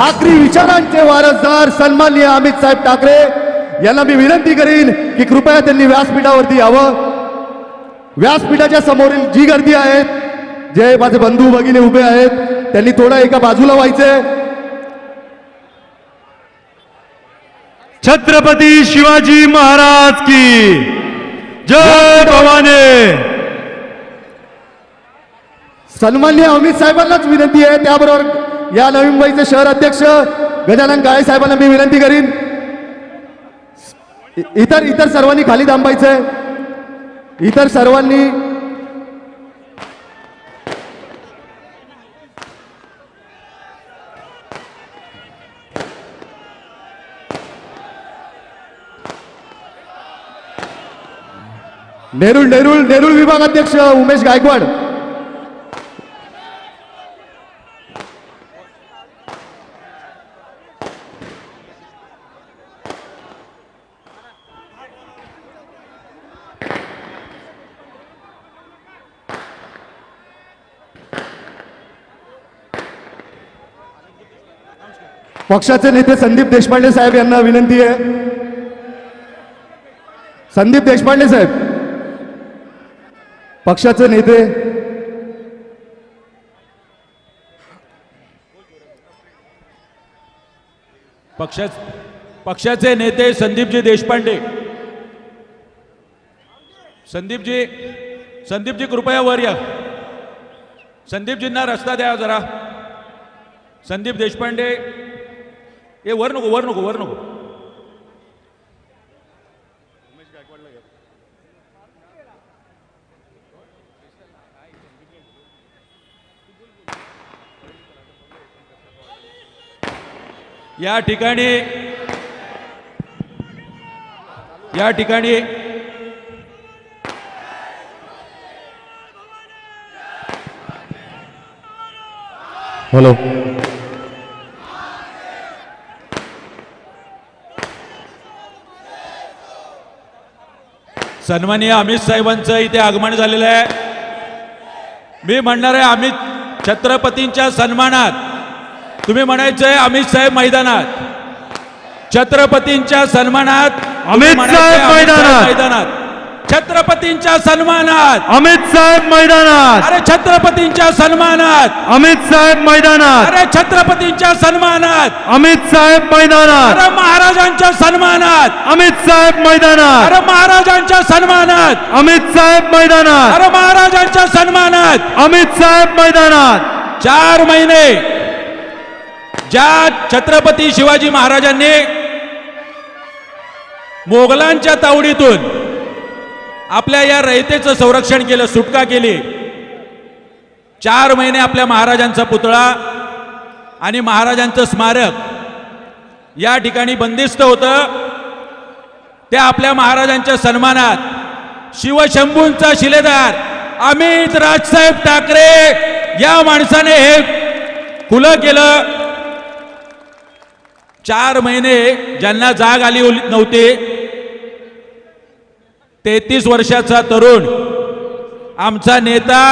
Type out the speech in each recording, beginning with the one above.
ठाकरे विचारांचे वारसदार सन्माननीय अमित साहेब ठाकरे यांना मी विनंती करीन की कृपया त्यांनी व्यासपीठावरती यावं. व्यासपीठाच्या समोरील जी गर्दी आहे जे माझे बंधू भगिनी उभे आहेत त्यांनी थोडं एका बाजूला व्हायचंय छत्रपती शिवाजी महाराज की जय भवानी. सन्मान्य अमित साहेबांनाच विनंती आहे त्याबरोबर या नवी मुंबईचे शहर अध्यक्ष गजानन काळे साहेबांना मी विनंती करीन. इतर इतर सर्वांनी खाली थांबायचंय. इतर सर्वांनी नेरुळ नेरुळ नेरुळ विभाग अध्यक्ष उमेश गायकवाड. पक्षाचे नेते संदीप देशपांडे साहेब यांना विनंती आहे. संदीप देशपांडे साहेब पक्षाचे नेते पक्षा पक्षाचे नेते संदीपजी देशपांडे. संदीपजी संदीपजी कृपया वर या. संदीपजींना रस्ता द्या जरा. संदीप देशपांडे ए वर नको वर नको वर नको. या ठिकाणी या ठिकाणी हॅलो. सन्माननीय अमित साहेबांचं इथे आगमन झालेलं आहे. मी म्हणणार आहे अमित छत्रपतींच्या सन्मानात तुम्ही म्हणायचंय अमित साहेब मैदानात. छत्रपतींच्या सन्मानात अमित साहेब मैदानात. छत्रपतींच्या सन्मानात. अमित साहेब मैदानात. अरे छत्रपतींच्या सन्मानात. अमित साहेब मैदानात. अरे छत्रपतींच्या सन्मानात. अमित साहेब मैदानात. अरे महाराजांच्या सन्मानात. अमित साहेब मैदानात. अरे महाराजांच्या सन्मानात. अमित साहेब मैदानात. अरे महाराजांच्या सन्मानात. अमित साहेब मैदानात. चार महिने. ज्या छत्रपती शिवाजी महाराजांनी मोगलांच्या तावडीतून आपल्या या रयतेचं संरक्षण केलं सुटका केली. चार महिने आपल्या महाराजांचा पुतळा आणि महाराजांचं स्मारक या ठिकाणी बंदिस्त होतं. त्या आपल्या महाराजांच्या सन्मानात शिवशंभूंचा शिलेदार अमित राजसाहेब ठाकरे या माणसाने हे खुलं केलं. चार महिने ज्यांना जाग आली होली- नव्हती तेहतीस वर्षाचा तरुण. आमचा नेता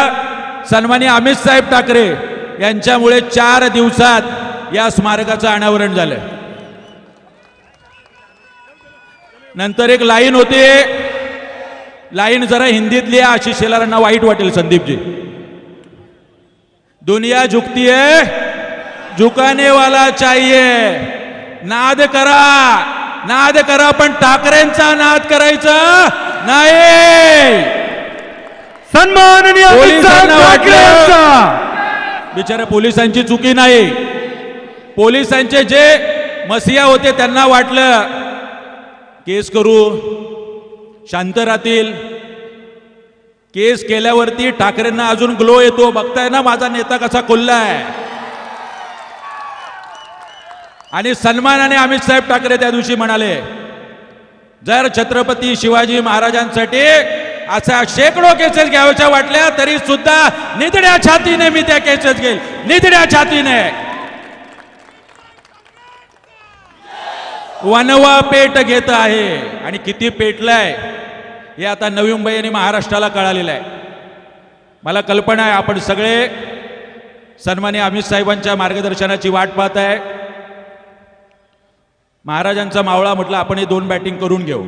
सन्मानी अमित साहेब ठाकरे यांच्यामुळे चार दिवसात या स्मारकाचं अनावरण झालं नंतर एक लाईन होती. लाईन जरा हिंदीतली लिहा आशिष शेलारांना वाईट वाटेल संदीपजी. दुनिया झुकती है झुकाने वाला चाहिए नाद करा. नाद करा पण ठाकरेंचा नाद करायचा नाही. सन्माननीय बिचारा पोलिसांची चुकी नाही. पोलिसांचे जे मसिया होते त्यांना वाटलं. केस करू. शांत राहतील. केस केल्यावरती ठाकरेंना अजून ग्लो येतो. बघताय ना माझा नेता कसा खुल्लाय. आणि सन्मानाने अमित साहेब ठाकरे त्या दिवशी म्हणाले जर छत्रपती शिवाजी महाराजांसाठी अशा शेकडो केसेस घ्यायच्या वाटल्या तरी सुद्धा निधड्या छातीने मी त्या केसेस घेईल निधड्या छातीने. वनवा पेट घेत आहे. आणि किती पेटलाय हे आता नवी मुंबई आणि महाराष्ट्राला कळालेलं आहे. मला कल्पना आहे आपण सगळे सन्मान्य अमित साहेबांच्या मार्गदर्शनाची वाट पाहत आहे. महाराजांचा मावळा म्हटलं आपण हे दोन बॅटिंग करून घेऊ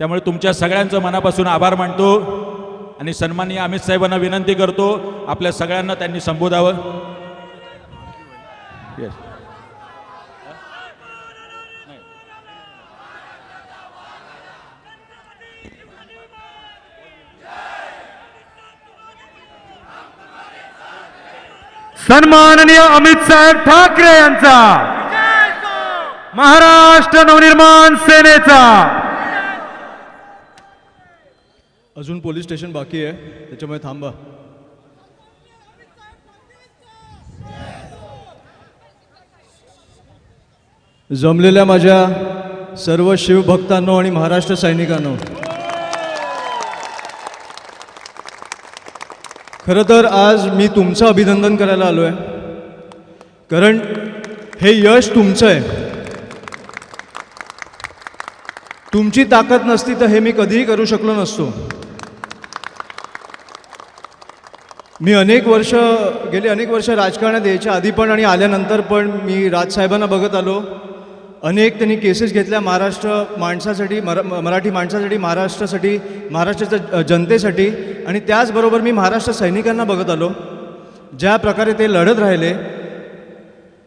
त्यामुळे तुमच्या सगळ्यांचं मनापासून आभार मानतो आणि सन्माननीय अमित साहेबांना विनंती करतो आपल्या सगळ्यांना त्यांनी संबोधावं Yes. सन्माननीय अमित साहेब ठाकरे यांचा. महाराष्ट्र नवनिर्माण सेनेचा. अजून पोलीस स्टेशन बाकी आहे. त्याच्यामुळे थांबा. जमलेल्या माझ्या सर्व शिवभक्तांनो आणि महाराष्ट्र सैनिकांनो खरं तर आज मी तुमचं अभिनंदन करायला आलो आहे कारण हे यश तुमचं आहे. तुमची ताकद नसती तर हे मी कधीही करू शकलो नसतो. मी अनेक वर्ष गेली अनेक वर्ष राजकारणात यायच्या आधी पण आणि आल्यानंतर पण मी राजसाहेबांना बघत आलो. अनेक त्यांनी केसेस घेतल्या महाराष्ट्र माणसासाठी मरा मराठी माणसासाठी महाराष्ट्रासाठी महाराष्ट्राच्या जनतेसाठी. आणि त्याचबरोबर मी महाराष्ट्र सैनिकांना बघत आलो. ज्या प्रकारे ते लढत राहिले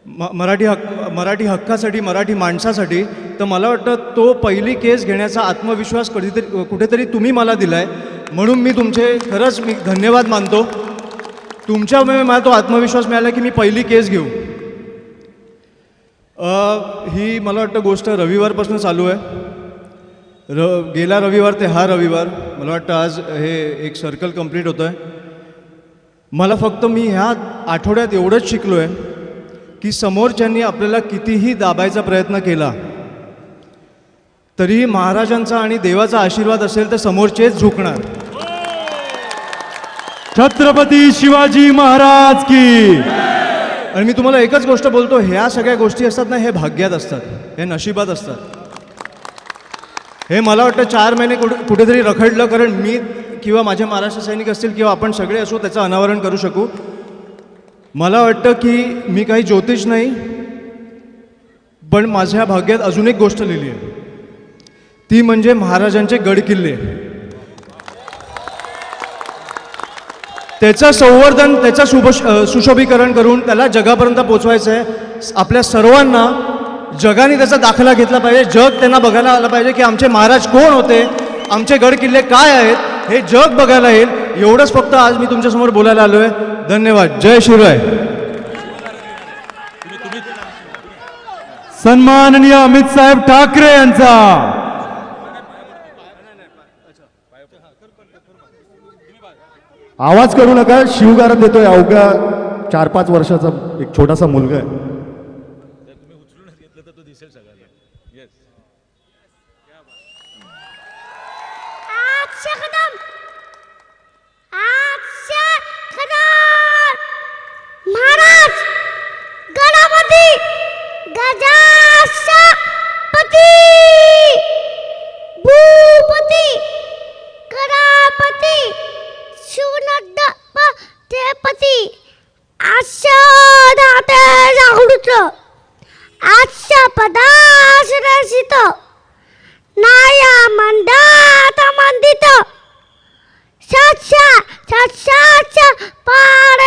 म मराठी हक्क मराठी हक्कासाठी मराठी माणसासाठी तर मला वाटतं तो पहिली केस घेण्याचा आत्मविश्वास कधीतरी कुठेतरी तुम्ही मला दिला आहे म्हणून मी तुमचे खरंच मी धन्यवाद मानतो. तुमच्यामुळे मला तो आत्मविश्वास मिळाला की मी पहिली केस घेऊ. ही मला वाटतं गोष्ट रविवारपासून चालू आहे. र गेला रविवार ते हा रविवार. मला वाटतं आज हे एक सर्कल कंप्लीट होतं आहे मला फक्त मी ह्या आठवड्यात एवढंच शिकलो आहे की समोरच्यांनी आपल्याला कितीही दाबायचा प्रयत्न केला तरीही महाराजांचा आणि देवाचा आशीर्वाद असेल तर समोरचेच झुकणार. छत्रपती शिवाजी महाराज की आणि मी तुम्हाला एकच गोष्ट बोलतो ह्या सगळ्या गोष्टी असतात ना हे भाग्यात असतात हे नशिबात असतात. हे मला वाटतं चार महिने कुठे कुठेतरी रखडलं कारण मी किंवा माझे महाराष्ट्र सैनिक असतील किंवा आपण सगळे असू त्याचं अनावरण करू शकू. मला वाटतं की मी काही ज्योतिष नाही पण माझ्या भाग्यात अजून एक गोष्ट लिहिली आहे. ती म्हणजे महाराजांचे गडकिल्ले. त्याचं संवर्धन त्याचं शुभ सुशोभीकरण करून त्याला जगापर्यंत पोचवायचं आहे आपल्या सर्वांना जगाने त्याचा दाखला घेतला पाहिजे. जग त्यांना बघायला आलं पाहिजे की आमचे महाराज कोण होते? आमचे गड किल्ले काय आहेत? हे जग बघायला येईल. एवढंच फक्त आज मी तुमच्यासमोर बोलायला आलो आहे धन्यवाद. जय शिवराय. सन्माननीय अमित साहेब ठाकरे यांचा. आवाज करू नका. शिवगार देतोय अवघ्या चार पाच वर्षाचा एक छोटासा मुलगा आहे. パ！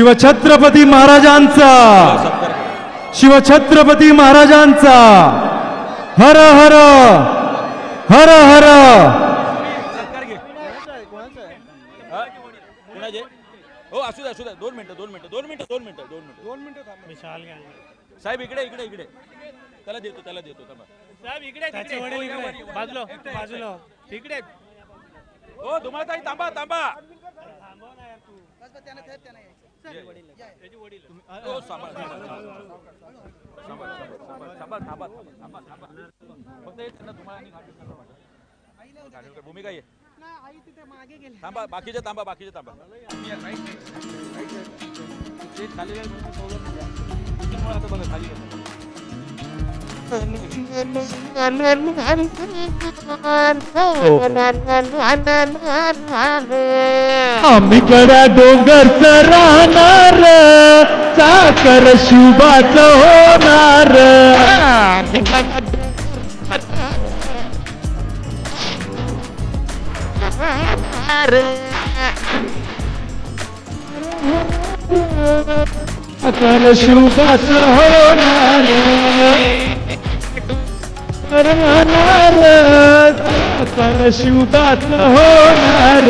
शिवछत्रपती महाराजांचा. शिवछत्रपती महाराजांचा. हर हर हर हर. हो असू द्या असू द्या. दोन मिनिटं दोन मिनिटं दोन मिनिटं दोन मिनिटं दोन मिनिटं. दोन मिनिटं साहेब इकडे इकडे इकडे. त्याला देतो त्याला देतो थांबा. बाजूला बाजूला. इकडे. हो तुम्हाला थांबा थांबा. हो, सांभाळ, सांभाळ, सांभाळ, सांभाळ, सांभाळ, सांभाळ, थांबा थांबा थांबा फक्त एक त्यांना. घाटी- भूमिका आहे आई तिथे मागे गेले थांबा बाकीचे थांबा बाकीचे थांबा. ते खाली. तुम्ही आता बघा खाली गेलं. आम्ही कडा डोंगरच राहणार चाकर शुभाच होणार चाकर शुभाच होणार राहणार शिवतात होणार.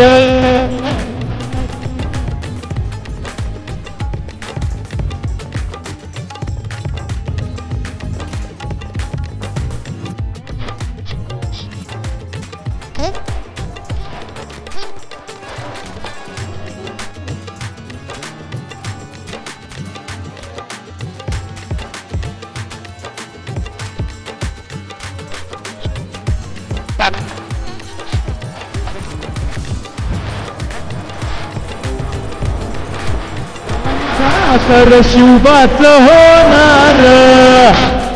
साखर शिवबाच होणार.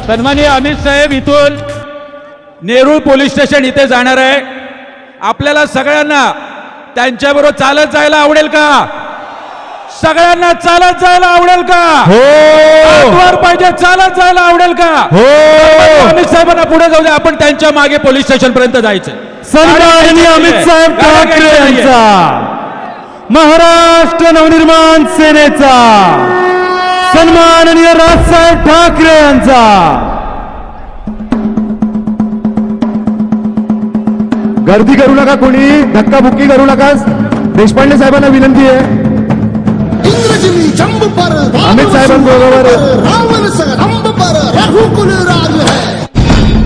सन्माननीय अमित साहेब इथून नेरूळ पोलीस स्टेशन इथे जाणार आहे. आपल्याला सगळ्यांना त्यांच्याबरोबर चालत जायला आवडेल का? सगळ्यांना चालत जायला आवडेल का? हो. वर पाहिजे चालत जायला आवडेल का? हो. अमित साहेबांना पुढे जाऊ द्या आपण त्यांच्या मागे पोलीस स्टेशन पर्यंत जायचं सन्माननीय अमित साहेब ठाकरे यांचा. महाराष्ट्र नवनिर्माण सेनेचा. सन्माननीय राजसाहेब ठाकरे यांचा. गर्दी करू नका कोणी धक्काबुक्की करू नका. देशपांडे साहेबांना विनंती आहे. अमित साहेबांबरोबर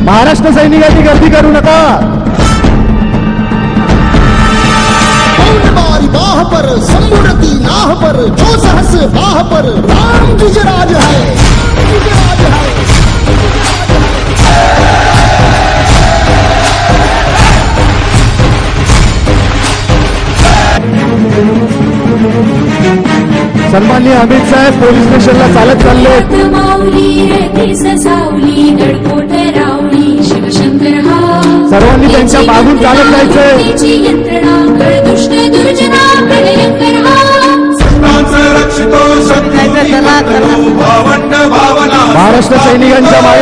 महाराष्ट्र सैनिकांनी गर्दी करू नका. पर संबुरती नाह पर जो सहस बाह पर राम गुजराज है। गुजराज है। सन्माननीय अमित साहेब पोलीस स्टेशनला चालत चालले. हा. सर्वांनी त्यांच्या मागून चालत जायचंय. महाराष्ट्र सैनिकांच्या मागे